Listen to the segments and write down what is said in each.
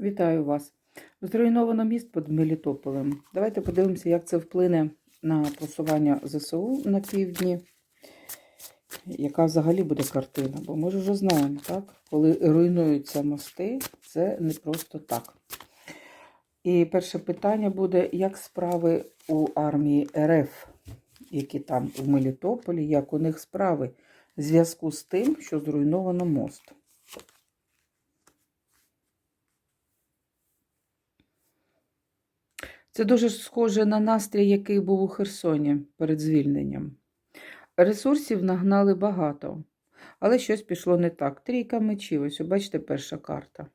Вітаю вас. Зруйновано міст під Мелітополем. Давайте подивимося, як це вплине на просування ЗСУ на півдні. Яка взагалі буде картина? Бо ми ж вже знаємо, так? Коли руйнуються мости, це не просто так. І перше питання буде: як справи у армії РФ, які там в Мелітополі, як у них справи в зв'язку з тим, що зруйновано мост? Це дуже схоже на настрій, який був у Херсоні перед звільненням. Ресурсів нагнали багато, але щось пішло не так. Трійка мечів, ось, бачите, перша карта.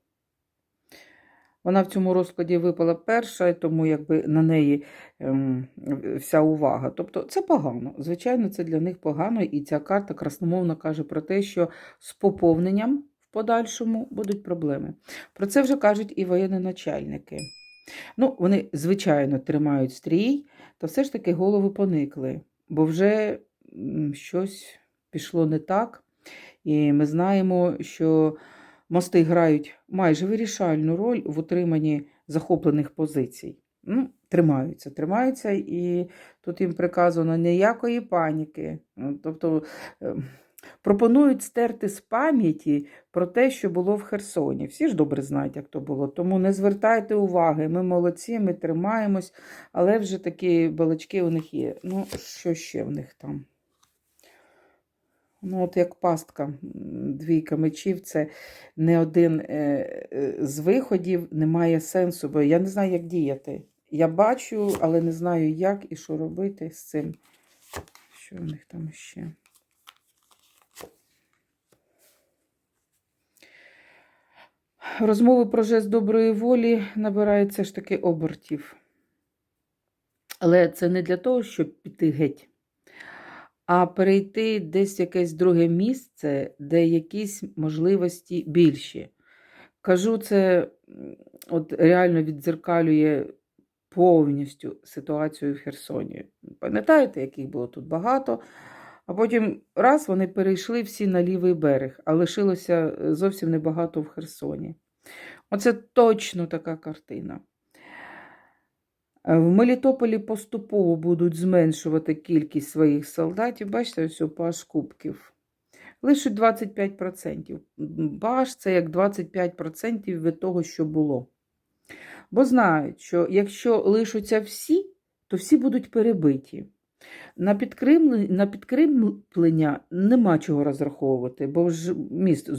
Вона в цьому розкладі випала перша, тому якби на неї ем, вся увага. Тобто це погано. Звичайно, це для них погано, і ця карта красномовно каже про те, що з поповненням в подальшому будуть проблеми. Про це вже кажуть і воєнноначальники. Ну, вони, звичайно, тримають стрій, та все ж таки голови поникли, бо вже щось пішло не так. І ми знаємо, що мости грають майже вирішальну роль в утриманні захоплених позицій. Ну, тримаються, тримаються, і тут їм приказано ніякої паніки. Ну, Тобто ем, пропонують стерти з пам'яті про те, що було в Херсоні. Всі ж добре знають, як то було. Тому не звертайте уваги. Ми молодці, ми тримаємось, але вже такі балачки у них є. Ну, що ще в них там? Ну, от як пастка, двійка мечів, це не один е, е, з виходів, немає сенсу, бо я не знаю, як діяти. Я бачу, але не знаю, як і що робити з цим. Що в них там ще? Розмови про жест доброї волі набирають все ж таки обертів. Але це не для того, щоб піти геть, а перейти десь в якесь друге місце, де якісь можливості більші. Кажу, це от реально віддзеркалює повністю ситуацію в Херсоні. Пам'ятаєте, яких було тут багато? А потім раз вони перейшли всі на лівий берег, а лишилося е, зовсім небагато в Херсоні. Оце точно така картина. Е, В Мелітополі поступово будуть зменшувати кількість своїх солдатів. Бачите, ось паш кубків. Лишуть 25%. Баш це як 25% від того, що було. Бо знають, що якщо лишаться всі, то всі будуть перебиті. На підкріплення, на підкріплення нема чого розраховувати, бо ж міст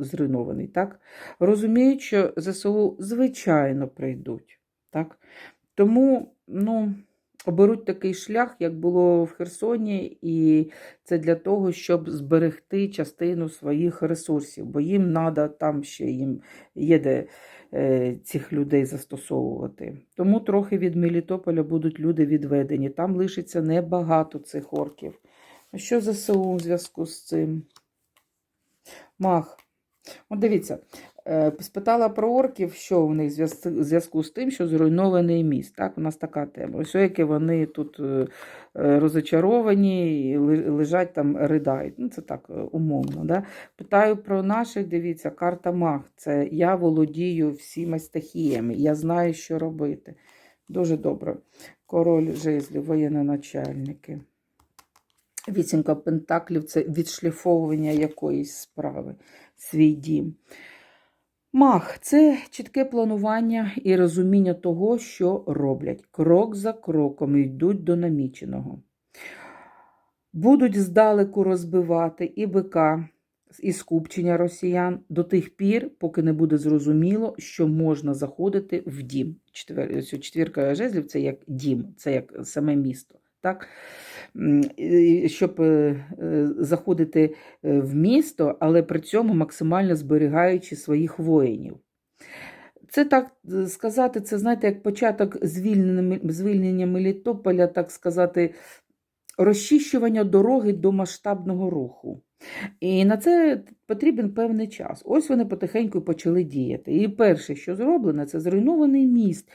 зруйнований. Так? Розуміють, що ЗСУ звичайно прийдуть. Так? Тому ну, оберуть такий шлях, як було в Херсоні, і це для того, щоб зберегти частину своїх ресурсів, бо їм треба там ще їм є де е, цих людей застосовувати. Тому трохи від Мелітополя будуть люди відведені. Там лишиться небагато цих орків. Що ЗСУ у зв'язку з цим? Мах. От дивіться, спитала про орків, що в них в зв'язку з тим, що зруйнований міст. Так, у нас така тема. Ось яке вони тут е, е, розочаровані, лежать там, ридають. Ну, це так е, умовно. Да? Питаю про наших, дивіться, карта Мах. Це я володію всіма стихіями, я знаю, що робити. Дуже добре. Король жезлів, воєнноначальники. Вісімка пентаклів це відшліфовування якоїсь справи, свій дім. Мах це чітке планування і розуміння того, що роблять. Крок за кроком йдуть до наміченого. Будуть здалеку розбивати і бика, і скупчення росіян до тих пір, поки не буде зрозуміло, що можна заходити в дім. Четвірка жезлів це як дім, це як саме місто. Так? Щоб е, е, заходити е, в місто, але при цьому максимально зберігаючи своїх воїнів. Це так сказати, це знаєте, як початок звільнення, звільнення Мелітополя, так сказати, розчищування дороги до масштабного руху. І на це потрібен певний час. Ось вони потихеньку почали діяти. І перше, що зроблено, це зруйнований міст.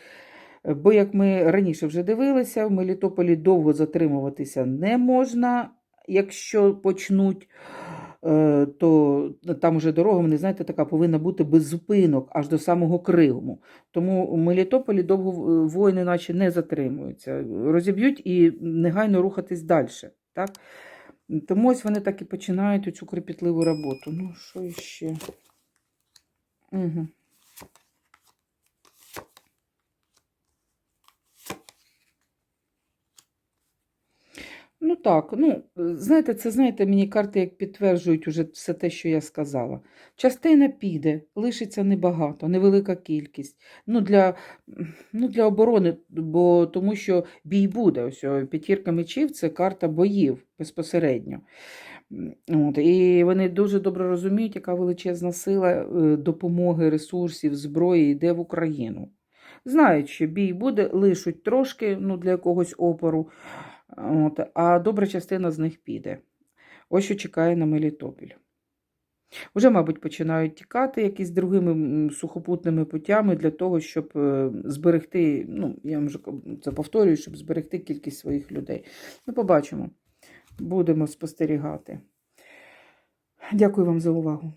Бо, як ми раніше вже дивилися, в Мелітополі довго затримуватися не можна, якщо почнуть. е, то там уже дорога, вони знаєте, така повинна бути без зупинок аж до самого Криму. Тому у Мелітополі довго е, воїни наче не затримуються. Розіб'ють і негайно рухатись далі. Так? Тому ось вони так і починають цю кропітливу роботу. Ну, що ще? Угу. Ну так, ну, знаєте, це, знаєте, мені карти як підтверджують уже все те, що я сказала. Частина піде, лишиться небагато, невелика кількість. Ну, для, ну, для оборони, бо тому що бій буде. Ось п'ятірка мечів це карта боїв безпосередньо. От, і вони дуже добре розуміють, яка величезна сила е, допомоги, ресурсів, зброї йде в Україну. Знають, що бій буде, лишуть трошки ну, для якогось опору. От, а добра частина з них піде. Ось що чекає на Мелітопіль. Уже, мабуть, починають тікати якісь другими сухопутними путями для того, щоб е, зберегти, ну, я вам вже це повторюю, щоб зберегти кількість своїх людей. Ну, побачимо. Будемо спостерігати. Дякую вам за увагу.